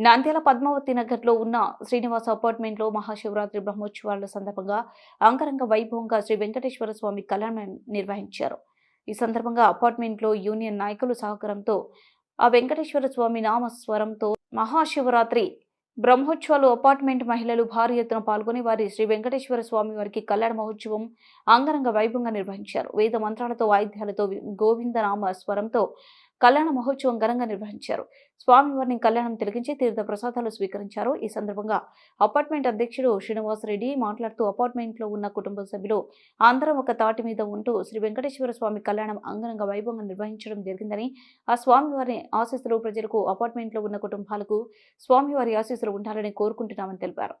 నంద్యాల పద్మావతి నగర్లో ఉన్న శ్రీనివాస అపార్ట్మెంట్లో మహాశివరాత్రి బ్రహ్మోత్సవాల సందర్భంగా అంగరంగ వైభవంగా శ్రీ వెంకటేశ్వర స్వామి కళ్యాణం నిర్వహించారు. ఈ సందర్భంగా అపార్ట్మెంట్లో యూనియన్ నాయకులు సహకారంతో ఆ వెంకటేశ్వర స్వామి నామస్వరంతో మహాశివరాత్రి బ్రహ్మోత్సవాలు అపార్ట్మెంట్ మహిళలు భారీ ఎత్తున పాల్గొని వారి శ్రీ వెంకటేశ్వర స్వామి వారికి కళ్యాణ మహోత్సవం అంగరంగ వైభవంగా నిర్వహించారు. వేద మంత్రాలతో వాయిద్యాలతో గోవిందనామ స్వరంతో కళ్యాణ మహోత్సవం ఘనంగా నిర్వహించారు. స్వామివారిని కళ్యాణం తిరిగించి తీర్థ ప్రసాదాలు స్వీకరించారు. ఈ సందర్భంగా అపార్ట్మెంట్ అధ్యక్షుడు శ్రీనివాసరెడ్డి మాట్లాడుతూ అపార్ట్మెంట్లో ఉన్న కుటుంబ సభ్యులు అందరం ఒక తాటి మీద ఉంటూ శ్రీ వెంకటేశ్వర స్వామి కళ్యాణం అంగనంగా వైభవంగా నిర్వహించడం జరిగిందని ఆ స్వామివారి ఆశీస్సులు ప్రజలకు అపార్ట్మెంట్లో ఉన్న కుటుంబాలకు స్వామివారి ఆశీస్సులు ఉండాలని కోరుకుంటున్నామని తెలిపారు.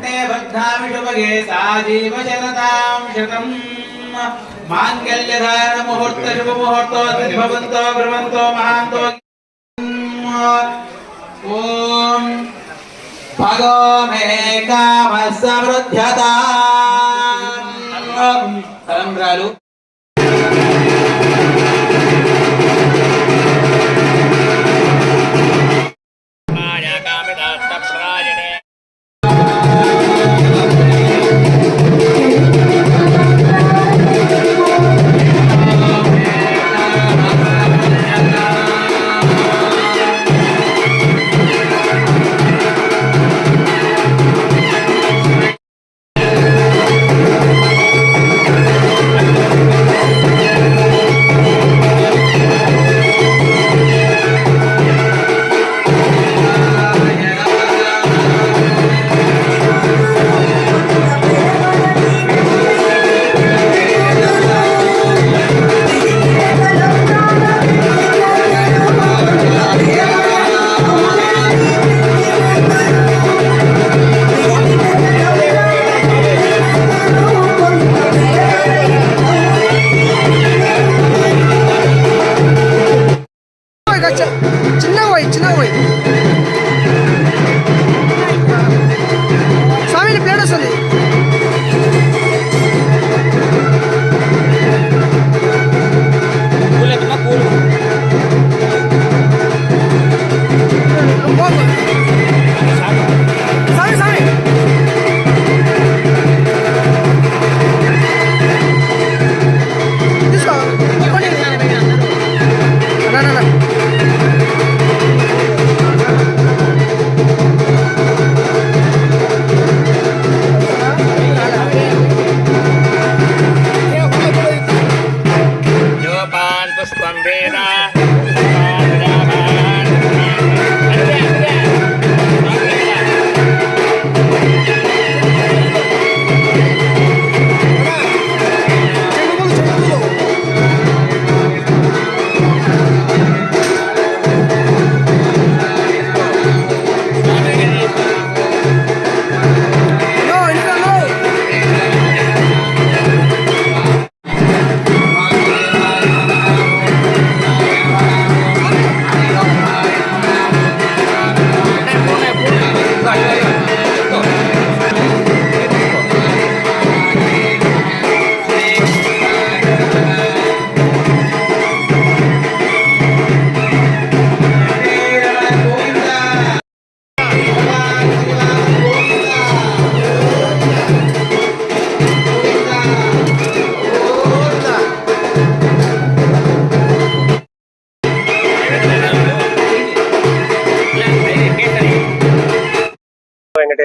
కంటే బద్ధామి శుభగే సాజీవ శరతాం శతం మాంగళ్యధారణ ముహూర్త శుభ ముహూర్తో భవంతో బ్రవంతో మహాంతో ఓం భగో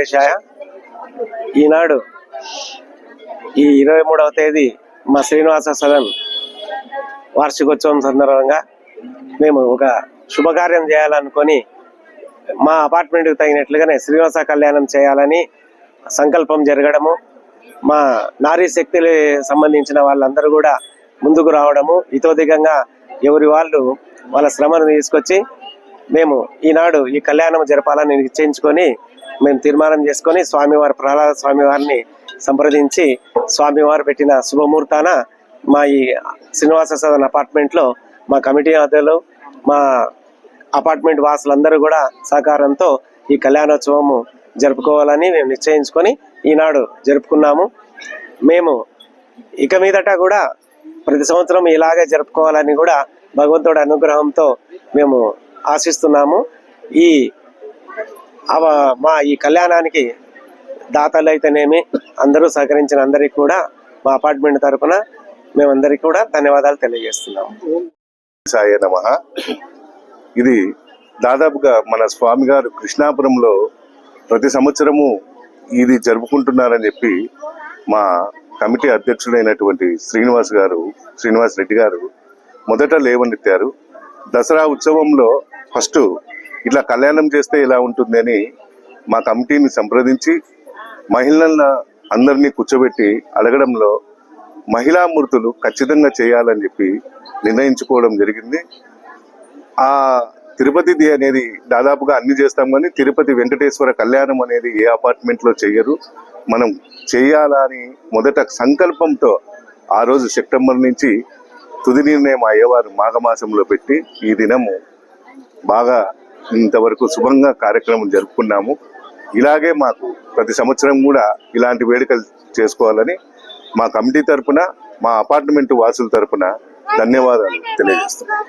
మే ఈనాడు ఈ ఇరవై మూడవ తేదీ మా శ్రీనివాస సదన్ వార్షికోత్సవం సందర్భంగా మేము ఒక శుభకార్యం చేయాలనుకొని మా అపార్ట్మెంట్కి తగినట్లుగానే శ్రీనివాస కళ్యాణం చేయాలని సంకల్పం జరగడము మా నారీ శక్తికి సంబంధించిన వాళ్ళందరూ కూడా ముందుకు రావడము ఇతోధికంగా ఎవరి వాళ్ళు వాళ్ళ శ్రమను తీసుకొచ్చి మేము ఈనాడు ఈ కళ్యాణం జరపాలని నిశ్చయించుకొని మేము తీర్మానం చేసుకొని స్వామివారి ప్రహ్లాద స్వామివారిని సంప్రదించి స్వామివారు పెట్టిన శుభముహూర్తాన మా ఈ శ్రీనివాస సదన్ అపార్ట్మెంట్లో మా కమిటీ అధ్యయులు మా అపార్ట్మెంట్ వాసులందరూ కూడా సహకారంతో ఈ కళ్యాణోత్సవము జరుపుకోవాలని మేము నిశ్చయించుకొని ఈనాడు జరుపుకున్నాము. మేము ఇక మీదట కూడా ప్రతి సంవత్సరం ఇలాగే జరుపుకోవాలని కూడా భగవంతుడి అనుగ్రహంతో మేము ఆశిస్తున్నాము. ఈ మా ఈ కళ్యాణానికి దాతలు అయితేనేమి అందరూ సహకరించిన అందరికీ కూడా మా అపార్ట్మెంట్ తరఫున మేమందరికీ కూడా ధన్యవాదాలు తెలియజేస్తున్నాము సాయ నమ. ఇది దాదాపుగా మన స్వామి గారు కృష్ణాపురంలో ప్రతి సంవత్సరము ఇది జరుపుకుంటున్నారని చెప్పి మా కమిటీ అధ్యక్షుడైనటువంటి శ్రీనివాస్ గారు శ్రీనివాస్ రెడ్డి గారు మొదట లేవనెత్తారు. దసరా ఉత్సవంలో ఫస్ట్ ఇట్లా కళ్యాణం చేస్తే ఎలా ఉంటుందని మా కమిటీని సంప్రదించి మహిళల అందరినీ కూర్చోబెట్టి అడగడంలో మహిళామూర్తులు ఖచ్చితంగా చేయాలని చెప్పి నిర్ణయించుకోవడం జరిగింది. ఆ తిరుపతిది అనేది దాదాపుగా అన్ని చేస్తాం కానీ తిరుపతి వెంకటేశ్వర కళ్యాణం అనేది ఏ అపార్ట్మెంట్లో చేయరు. మనం చేయాలని మొదట సంకల్పంతో ఆ రోజు సెప్టెంబర్ నుంచి తుది నిర్ణయం అయ్యేవారు మాఘమాసంలో పెట్టి ఈ దినము బాగా ఇంతవరకు శుభంగా కార్యక్రమం జరుపుకున్నాము. ఇలాగే మాకు ప్రతి సంవత్సరం కూడా ఇలాంటి వేడుకలు చేసుకోవాలని మా కమిటీ తరపున మా అపార్ట్మెంట్ వాసుల తరపున ధన్యవాదాలు తెలియజేస్తున్నాం.